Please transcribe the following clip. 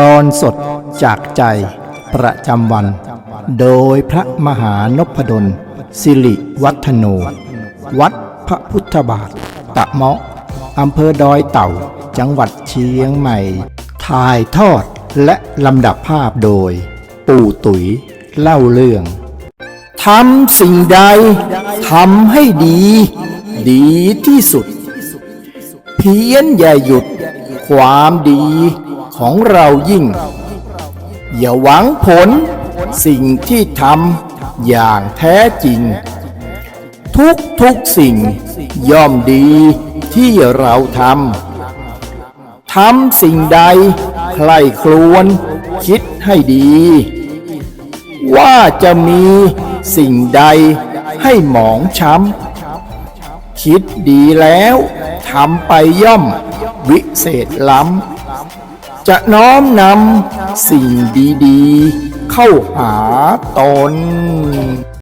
ตอนสดจากใจประจำวัน โดยพระมหานพดล สิริวัฒโน วัดพระพุทธบาท ตะเมาะอำเภอดอยเต่า จังหวัดเชียงใหม่ ถ่ายทอดและลำดับภาพโดย ปู่ตุ๋ยเล่าเรื่อง ทำสิ่งใดทำให้ดี ดีที่สุด เพียรอย่าหยุด ความดี ของเรายิ่ง อย่าหวังผลสิ่งที่ทำอย่างแท้จริง ทุกทุกสิ่งย่อมดีที่เราทำทำสิ่งใดใครครวนคิดให้ดี ว่าจะมีสิ่งใดให้หมองช้ำคิดดีแล้วทำไปย่อมวิเศษล้ำ จะน้อมนำสิ่งดีๆ เข้าหาตน